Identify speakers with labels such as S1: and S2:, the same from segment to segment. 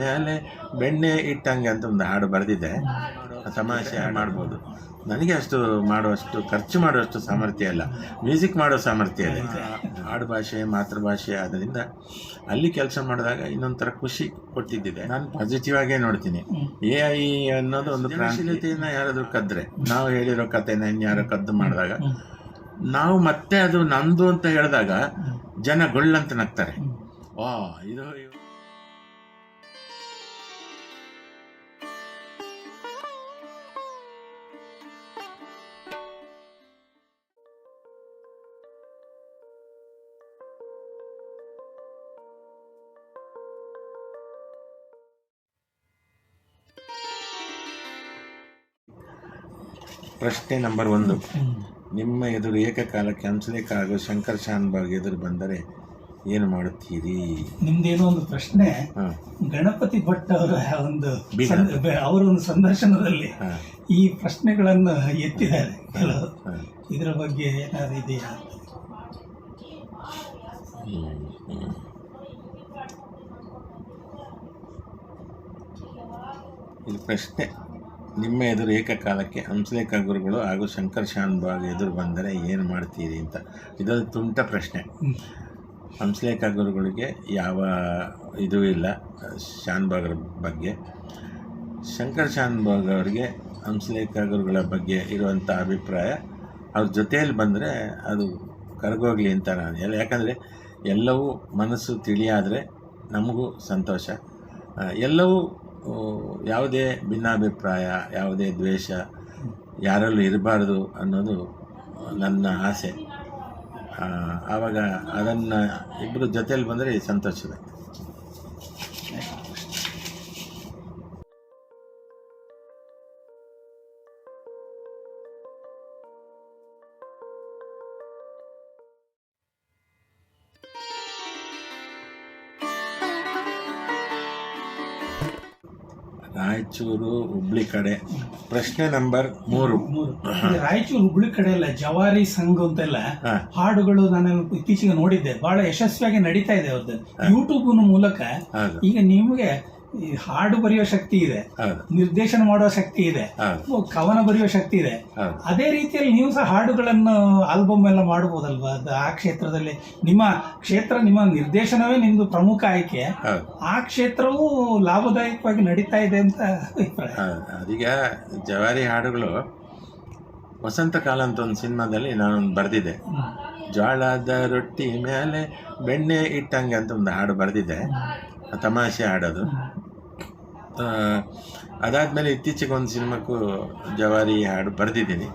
S1: ಮೇಲೆ ಬೆಣ್ಣೆ ಇಟ್ಟಂಗೆ ಅಂತ ಒಂದು ಹಾಡು ಬರೆದಿದೆ. ತಮಾಷೆ ಮಾಡ್ಬೋದು. ನನಗೆ ಅಷ್ಟು ಮಾಡುವಷ್ಟು ಖರ್ಚು ಮಾಡುವಷ್ಟು ಸಾಮರ್ಥ್ಯ ಇಲ್ಲ. ಮ್ಯೂಸಿಕ್ ಮಾಡೋ ಸಾಮರ್ಥ್ಯ ಇದೆ ಆಡು ಭಾಷೆ ಮಾತೃಭಾಷೆ ಆದ್ದರಿಂದ ಅಲ್ಲಿ ಕೆಲಸ ಮಾಡಿದಾಗ ಇನ್ನೊಂಥರ ಖುಷಿ ಕೊಟ್ಟಿದ್ದಿದೆ. ನಾನು ಪಾಸಿಟಿವ್ ಆಗೇ ನೋಡ್ತೀನಿ. ಎ ಐ ಅನ್ನೋದು ಒಂದು ಪ್ರಾಶೀಲತೆಯನ್ನು ಯಾರಾದರೂ ಕದ್ರೆ ನಾವು ಹೇಳಿರೋ ಕಥೆನ ಇನ್ಯಾರೋ ಕದ್ದು ಮಾಡಿದಾಗ ನಾವು ಮತ್ತೆ ಅದು ನಂದು ಅಂತ ಹೇಳಿದಾಗ ಜನ ಗೊಳ್ಳಂತ ನಗ್ತಾರೆ ಓ ಇದು ಪ್ರಶ್ನೆ ನಂಬರ್ ಒಂದು. ನಿಮ್ಮ ಎದುರು ಏಕಕಾಲಕ್ಕೆ ಹಂಸಲೇಖ ಹಾಗೂ ಶಂಕರ್ ಶಾನ್ಬಾಗ್ ಎದುರು ಬಂದರೆ ಏನು ಮಾಡುತ್ತೀರಿ?
S2: ನಿಮ್ದೇನೋ ಒಂದು ಪ್ರಶ್ನೆ. ಗಣಪತಿ ಭಟ್ ಅವರ ಒಂದು ಅವರ ಒಂದು ಸಂದರ್ಶನದಲ್ಲಿ ಈ ಪ್ರಶ್ನೆಗಳನ್ನು ಎತ್ತಿದ್ದಾರೆ. ಇದರ ಬಗ್ಗೆ ಏನಾದ್ರು ಇದೆಯಾ?
S1: ಪ್ರಶ್ನೆ. ನಿಮ್ಮ ಎದುರು ಏಕಕಾಲಕ್ಕೆ ಹಂಸಲೇಖ ಗುರುಗಳು ಹಾಗೂ ಶಂಕರ್ ಶಾನ್ಭಾಗ್ ಎದುರು ಬಂದರೆ ಏನು ಮಾಡ್ತೀರಿ ಅಂತ. ಇದೊಂದು ತುಂಟ ಪ್ರಶ್ನೆ. ಹಂಸಲೇಖ ಗುರುಗಳಿಗೆ ಯಾವ ಇದೂ ಇಲ್ಲ ಶಾನ್ಭಾಗ್ರ ಬಗ್ಗೆ. ಶಂಕರ್ ಶಾನ್ಭಾಗ್ ಅವರಿಗೆ ಹಂಸಲೇಖ ಗುರುಗಳ ಬಗ್ಗೆ ಇರುವಂಥ ಅಭಿಪ್ರಾಯ, ಅವ್ರ ಜೊತೆಯಲ್ಲಿ ಬಂದರೆ ಅದು ಕರಗೋಗಲಿ ಅಂತ ನಾನು ಎಲ್ಲ ಯಾಕಂದರೆ ಎಲ್ಲವೂ ಮನಸ್ಸು ತಿಳಿಯಾದರೆ ನಮಗೂ ಸಂತೋಷ. ಎಲ್ಲವೂ ಯಾವುದೇ ಭಿನ್ನಾಭಿಪ್ರಾಯ, ಯಾವುದೇ ದ್ವೇಷ ಯಾರಲ್ಲೂ ಇರಬಾರ್ದು ಅನ್ನೋದು ನನ್ನ ಆಸೆ. ಆವಾಗ ಅದನ್ನು ಇಬ್ಬರು ಜೊತೆಯಲ್ಲಿ ಬಂದರೆ ಸಂತೋಷವೇ ರಾಯಚೂರು ಹುಬ್ಳಿ ಕಡೆ. ಪ್ರಶ್ನೆ ನಂಬರ್ ಮೂರು.
S2: ಮೂರು. ಇದು ರಾಯಚೂರು ಹುಬ್ಳಿ ಕಡೆ ಎಲ್ಲ ಜವಾರಿ ಸಂಘ ಅಂತೆಲ್ಲ
S1: ಹಾಂ.
S2: ಹಾಡುಗಳು ನಾನು ಇತ್ತೀಚೆಗೆ ನೋಡಿದ್ದೆ. ಬಹಳ ಯಶಸ್ವಿಯಾಗಿ ನಡೀತಾ ಇದೆ ಅವ್ರದ್ದು ಯೂಟ್ಯೂಬ್ ಮೂಲಕ
S1: ಹೌದು.
S2: ಈಗ ನಿಮಗೆ ಈ ಹಾಡು ಬರೆಯೋ ಶಕ್ತಿ ಇದೆ ನಿರ್ದೇಶನ ಮಾಡುವ ಶಕ್ತಿ ಇದೆ ಕವನ ಬರೆಯೋ ಶಕ್ತಿ ಇದೆ. ಅದೇ ರೀತಿಯಲ್ಲಿ ನೀವು ಸಹ ಹಾಡುಗಳನ್ನು ಆಲ್ಬಮ್ ಎಲ್ಲ ಮಾಡಬಹುದಲ್ವಾ ಆ ಕ್ಷೇತ್ರದಲ್ಲಿ ನಿಮ್ಮ ಕ್ಷೇತ್ರ ನಿಮ್ಮ ನಿರ್ದೇಶನವೇ ನಿಮ್ದು ಪ್ರಮುಖ ಆಯ್ಕೆ. ಆ ಕ್ಷೇತ್ರವು ಲಾಭದಾಯಕವಾಗಿ ನಡೀತಾ ಇದೆ ಅಂತ ಅಭಿಪ್ರಾಯ.
S1: ಅದೀಗ ಜವಾರಿ ಹಾಡುಗಳು ವಸಂತ ಕಾಲ ಅಂತ ಒಂದು ಸಿನಿಮಾದಲ್ಲಿ ನಾನು ಬರೆದಿದ್ದೆ. ಜೋಳದ ರೊಟ್ಟಿ ಮೇಲೆ ಬೆಣ್ಣೆ ಇಟ್ಟಂಗೆ ಅಂತ ಒಂದು ಹಾಡು ಬರೆದಿದ್ದೆ. ತಮಾಷೆ ಆಡೋದು. ಅದಾದಮೇಲೆ ಇತ್ತೀಚೆಗೆ ಒಂದು ಸಿನಿಮಾಕ್ಕೂ ಜವಾರಿ ಹಾಡು ಬರೆದಿದ್ದೀನಿ.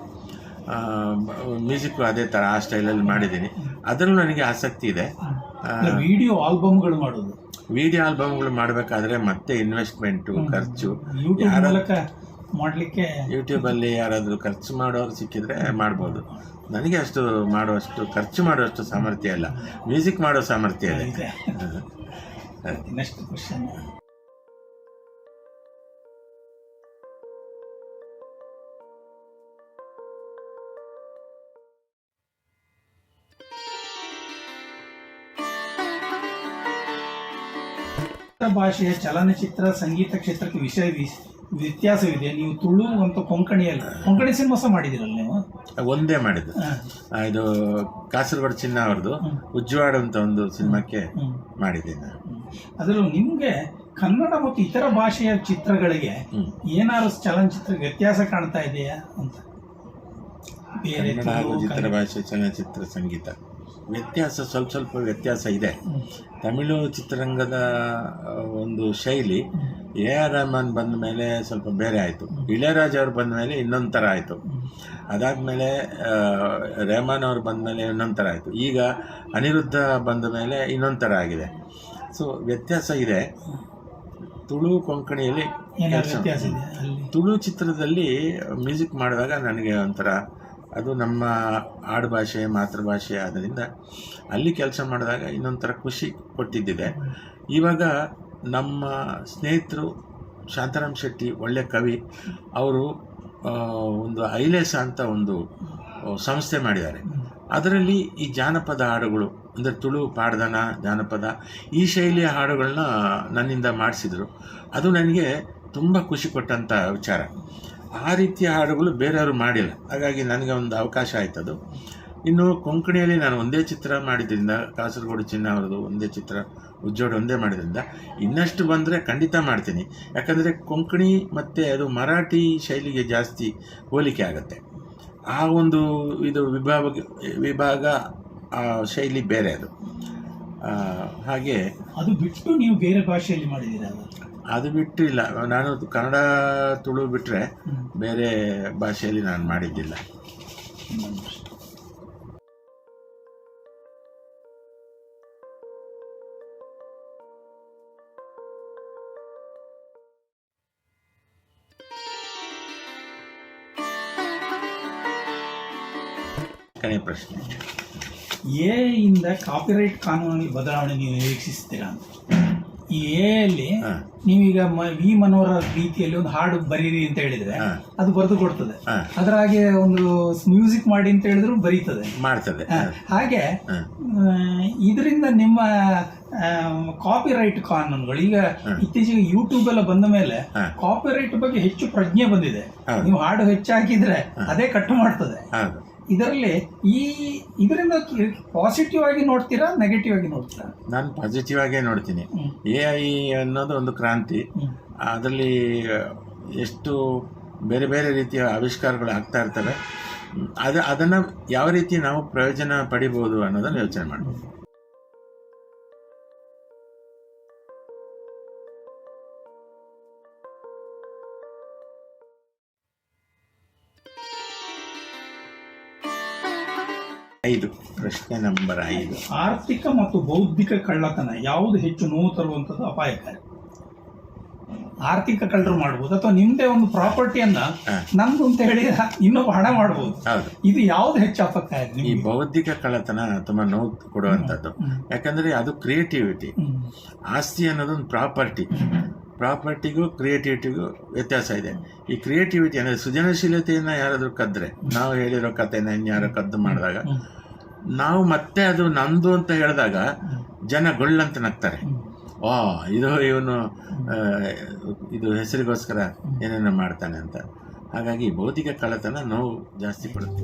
S1: ಮ್ಯೂಸಿಕ್ಕು ಅದೇ ಥರ ಆ ಸ್ಟೈಲಲ್ಲಿ ಮಾಡಿದ್ದೀನಿ. ಅದರಲ್ಲೂ ನನಗೆ ಆಸಕ್ತಿ ಇದೆ.
S2: ವಿಡಿಯೋ ಆಲ್ಬಮ್ಗಳು ಮಾಡೋದು.
S1: ವಿಡಿಯೋ ಆಲ್ಬಮ್ಗಳು ಮಾಡಬೇಕಾದ್ರೆ ಮತ್ತೆ ಇನ್ವೆಸ್ಟ್ಮೆಂಟು ಖರ್ಚು.
S2: ಮಾಡ್ಲಿಕ್ಕೆ
S1: ಯೂಟ್ಯೂಬಲ್ಲಿ ಯಾರಾದರೂ ಖರ್ಚು ಮಾಡೋರು ಸಿಕ್ಕಿದ್ರೆ ಮಾಡ್ಬೋದು. ನನಗೆ ಅಷ್ಟು ಮಾಡುವಷ್ಟು ಖರ್ಚು ಮಾಡುವಷ್ಟು ಸಾಮರ್ಥ್ಯ ಇಲ್ಲ. ಮ್ಯೂಸಿಕ್ ಮಾಡೋ ಸಾಮರ್ಥ್ಯ ಇದೆ.
S2: ನೆಕ್ಸ್ಟ್ ಕ್ವಶನ್ ಭಾಷೆಯ ಚಲನಚಿತ್ರ ಸಂಗೀತ ಕ್ಷೇತ್ರಕ್ಕೆ ವಿಷಯ ವ್ಯತ್ಯಾಸವಿದೆ. ನೀವು ತುಳು ಮತ್ತು ಕೊಂಕಣಿಯಲ್ಲಿ ಕೊಂಕಣಿ ಸಿನಿಮಾ ಸಹ ಮಾಡಿದಿರಲ್ಲ ನೀವು?
S1: ಒಂದೇ ಮಾಡಿದ್ದು. ಇದು ಕಾಸರಗೋಡು ಚಿನ್ನ ಅವ್ರದ್ದು. ಉಜ್ವಾಡ್ ಅಂತ ಒಂದು ಸಿನಿಮಾಕ್ಕೆ
S2: ಹ್ಮ್.
S1: ಮಾಡಿದ್ದೀನಿ ನಾನು.
S2: ಅದರಲ್ಲೂ ನಿಮಗೆ ಕನ್ನಡ ಮತ್ತು ಇತರ ಭಾಷೆಯ ಚಿತ್ರಗಳಿಗೆ. ಏನಾದ್ರು ಚಲನಚಿತ್ರ ವ್ಯತ್ಯಾಸ ಕಾಣ್ತಾ ಇದೆಯಾ ಅಂತ? ಬೇರೆ
S1: ಕನ್ನಡ ಹಾಗೂ
S2: ತುಳು,
S1: ಚಿತ್ರ ಭಾಷೆ ಚಲನಚಿತ್ರ ಸಂಗೀತ. ವ್ಯತ್ಯಾಸ ಸ್ವಲ್ಪ ಸ್ವಲ್ಪ ವ್ಯತ್ಯಾಸ ಇದೆ. ತಮಿಳು ಚಿತ್ರರಂಗದ ಒಂದು ಶೈಲಿ ಎ ಆರ್ ರಹಮಾನ್ ಬಂದ ಮೇಲೆ ಸ್ವಲ್ಪ ಬೇರೆ ಆಯಿತು. ಇಳೆಯರಾಜ್ ಅವ್ರು ಬಂದ ಮೇಲೆ ಇನ್ನೊಂದು ಥರ ಆಯಿತು ಅದಾದಮೇಲೆ ರೆಹಮಾನ್ ಅವ್ರು ಬಂದ ಮೇಲೆ ಇನ್ನೊಂದು ಥರ ಆಯಿತು. ಈಗ ಅನಿರುದ್ಧ ಬಂದ ಮೇಲೆ ಇನ್ನೊಂದು ಥರ ಆಗಿದೆ. ಸೊ ವ್ಯತ್ಯಾಸ ಇದೆ. ತುಳು ಕೊಂಕಣಿಯಲ್ಲಿ
S2: ವ್ಯತ್ಯಾಸ ಇದೆ
S1: ತುಳು ಚಿತ್ರದಲ್ಲಿ ಮ್ಯೂಸಿಕ್ ಮಾಡಿದಾಗ ನನಗೆ ಒಂಥರ ಅದು ನಮ್ಮ ಆಡುಭಾಷೆ ಮಾತೃಭಾಷೆ ಆದ್ದರಿಂದ ಅಲ್ಲಿ ಕೆಲಸ ಮಾಡಿದಾಗ ಇನ್ನೊಂಥರ ಖುಷಿ ಕೊಟ್ಟಿದ್ದಿದೆ. ಇವಾಗ ನಮ್ಮ ಸ್ನೇಹಿತರು ಶಾಂತಾರಾಮ್ ಶೆಟ್ಟಿ ಒಳ್ಳೆ ಕವಿ ಅವರು ಒಂದು ಐಲೇಸ ಅಂತ ಒಂದು ಸಂಸ್ಥೆ ಮಾಡಿದ್ದಾರೆ. ಅದರಲ್ಲಿ ಈ ಜಾನಪದ ಹಾಡುಗಳು, ಅಂದರೆ ತುಳು ಪಾಡ್ದನ, ಜಾನಪದ, ಈ ಶೈಲಿಯ ಹಾಡುಗಳನ್ನ ನನ್ನಿಂದ ಮಾಡಿಸಿದರು. ಅದು ನನಗೆ ತುಂಬ ಖುಷಿ ಕೊಟ್ಟಂಥ ವಿಚಾರ. ಆ ರೀತಿಯ ಹಾಡುಗಳು ಬೇರೆಯವರು ಮಾಡಿಲ್ಲ. ಹಾಗಾಗಿ ನನಗೆ ಒಂದು ಅವಕಾಶ ಆಯ್ತು ಅದು. ಇನ್ನು ಕೊಂಕಣಿಯಲ್ಲಿ ನಾನು ಒಂದೇ ಚಿತ್ರ ಮಾಡಿದ್ರಿಂದ, ಕಾಸರಗೋಡು ಚಿನ್ನ ಅವರದು ಒಂದೇ ಚಿತ್ರ, ಉಜ್ಜೋಡು ಒಂದೇ ಮಾಡಿದ್ರಿಂದ ಇನ್ನಷ್ಟು ಬಂದರೆ ಖಂಡಿತ ಮಾಡ್ತೀನಿ. ಯಾಕಂದರೆ ಕೊಂಕಣಿ ಮತ್ತು ಅದು ಮರಾಠಿ ಶೈಲಿಗೆ ಜಾಸ್ತಿ ಹೋಲಿಕೆ ಆಗುತ್ತೆ. ಆ ಒಂದು ಇದು ವಿಭಾಗ ವಿಭಾಗ ಆ ಶೈಲಿ ಬೇರೆ ಅದು. ಹಾಗೆ
S2: ಅದು ಬಿಟ್ಟು ನೀವು ಬೇರೆ ಭಾಷೆಯಲ್ಲಿ ಮಾಡಿದ್ದೀರಾ ಅದು?
S1: ಅದು ಬಿಟ್ಟು ಇಲ್ಲ. ನಾನು ಕನ್ನಡ ತುಳು ಬಿಟ್ಟರೆ ಬೇರೆ ಭಾಷೆಯಲ್ಲಿ ನಾನು ಮಾಡಿದ್ದಿಲ್ಲ. ಕೊನೆಯ ಪ್ರಶ್ನೆ
S2: ಎ ಇಂದ ಕಾಪಿರೈಟ್ ಕಾನೂನಲ್ಲಿ ಬದಲಾವಣೆ ನೀವು ನಿರೀಕ್ಷಿಸ್ತೀರಾ ಅಂತ. ಈ ಎ ಅಲ್ಲಿ. ನೀವೀಗ ವಿ ಮನೋರ ರೀತಿಯಲ್ಲಿ ಒಂದು ಹಾಡು ಬರೀರಿ ಅಂತ ಹೇಳಿದ್ರೆ ಅದು ಬರೆದು ಕೊಡ್ತದೆ. ಅದರ ಹಾಗೆ ಒಂದು ಮ್ಯೂಸಿಕ್ ಮಾಡಿ ಅಂತ ಹೇಳಿದ್ರು ಬರೀತದೆ.
S1: ಮಾಡ್ತದೆ.
S2: ಹಾಗೆ. ಇದರಿಂದ ನಿಮ್ಮ ಕಾಪಿರೈಟ್ ಕಾನೂನುಗಳು ಈಗ. ಇತ್ತೀಚೆಗೆ ಯೂಟ್ಯೂಬ್ ಎಲ್ಲ ಬಂದ ಮೇಲೆ
S1: ಕಾಪಿ
S2: ರೈಟ್ ಬಗ್ಗೆ ಹೆಚ್ಚು ಪ್ರಜ್ಞೆ ಬಂದಿದೆ. ನೀವು ಹಾಡು ಹೆಚ್ಚಾಕಿದ್ರೆ ಅದೇ ಕಟ್ಟು ಮಾಡ್ತದೆ. ಇದರಲ್ಲಿ ಈ ಇದರಿಂದ ಪಾಸಿಟಿವ್ ಆಗಿ ನೋಡ್ತೀರಾ ನೆಗೆಟಿವ್ ಆಗಿ ನೋಡ್ತೀರಾ?
S1: ನಾನು ಪಾಸಿಟಿವ್ ಆಗೇ ನೋಡ್ತೀನಿ. ಎ ಐ ಅನ್ನೋದು ಒಂದು ಕ್ರಾಂತಿ. ಅದರಲ್ಲಿ ಎಷ್ಟು ಬೇರೆ ಬೇರೆ ರೀತಿಯ ಆವಿಷ್ಕಾರಗಳು ಆಗ್ತಾ ಇರ್ತವೆ. ಅದು ಅದನ್ನು ಯಾವ ರೀತಿ ನಾವು ಪ್ರಯೋಜನ ಪಡಿಬೋದು ಅನ್ನೋದನ್ನು ಯೋಚನೆ ಮಾಡಬೇಕು. ಐದು ಪ್ರಶ್ನೆ ನಂಬರ್ ಐದು.
S2: ಆರ್ಥಿಕ ಮತ್ತು ಬೌದ್ಧಿಕ ಕಳ್ಳತನ ಯಾವುದು ಹೆಚ್ಚು ನೋವು ತರುವಂಥದ್ದು ಅಪಾಯಕಾರಿ? ಆರ್ಥಿಕ ಕಳ್ಳರು ಮಾಡ್ಬೋದು. ಅಥವಾ ನಿಮ್ದೇ ಒಂದು ಪ್ರಾಪರ್ಟಿಯನ್ನ. ನಮ್ದು ಅಂತ ಹೇಳಿ ಇನ್ನೊಬ್ಬ ಹಣ ಮಾಡ್ಬೋದು. ಇದು ಯಾವ್ದು ಹೆಚ್ಚು ಅಪಾಯಕಾರಿ
S1: ಈ ಬೌದ್ಧಿಕ ಕಳ್ಳತನ ತುಂಬಾ ನೋವು ಕೊಡುವಂಥದ್ದು. ಯಾಕಂದ್ರೆ ಅದು ಕ್ರಿಯೇಟಿವಿಟಿ. ಆಸ್ತಿ ಅನ್ನೋದೊಂದು ಪ್ರಾಪರ್ಟಿ. ಪ್ರಾಪರ್ಟಿಗೂ ಕ್ರಿಯೇಟಿವಿಟಿಗೂ ವ್ಯತ್ಯಾಸ ಇದೆ. ಈ ಕ್ರಿಯೇಟಿವಿಟಿ ಅಂದರೆ ಸೃಜನಶೀಲತೆಯನ್ನು ಯಾರಾದರೂ ಕದ್ರೆ ನಾವು ಹೇಳಿರೋ ಕಥೆನ ಇನ್ಯಾರೋ ಕದ್ದು ಮಾಡಿದಾಗ ನಾವು ಮತ್ತೆ ಅದು ನಂದು ಅಂತ ಹೇಳಿದಾಗ ಜನ ಗೊಳ್ಳಂತ ನಗ್ತಾರೆ. ಓ ಇದು ಇವನು ಇದು ಹೆಸರಿಗೋಸ್ಕರ ಏನೇನೋ ಮಾಡ್ತಾನೆ ಅಂತ. ಹಾಗಾಗಿ ಬೌದ್ಧಿಕ ಕಳ್ಳತನ ನೋವು ಜಾಸ್ತಿ ಕೊಡುತ್ತೆ